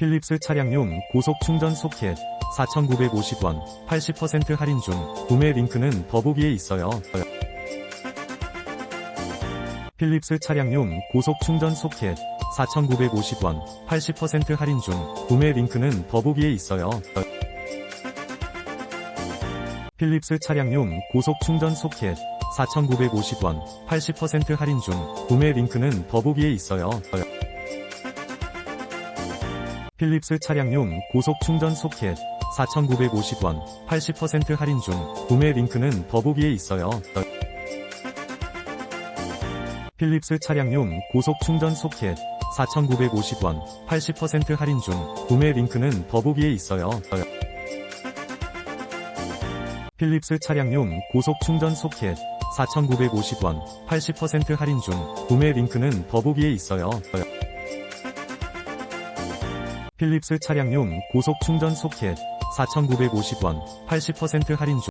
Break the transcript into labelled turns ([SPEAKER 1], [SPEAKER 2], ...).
[SPEAKER 1] 필립스 차량용 고속 충전 소켓 4,950원 80% 할인 중 구매 링크는 더보기에 있어요. 필립스 차량용 고속 충전 소켓 4,950원 80% 할인 중 구매 링크는 더보기에 있어요. 필립스 차량용 고속 충전 소켓 4,950원 80% 할인 중 구매 링크는 더보기에 있어요. 필립스 차량용 고속 충전 소켓 4,950원 80% 할인 중 구매 링크는 더보기에 있어요. 필립스 차량용 고속 충전 소켓 4,950원 80% 할인 중 구매 링크는 더보기에 있어요. 필립스 차량용 고속 충전 소켓 4,950원 80% 할인 중 구매 링크는 더보기에 있어요. 필립스 차량용 고속 충전 소켓 4,950원 80% 할인 중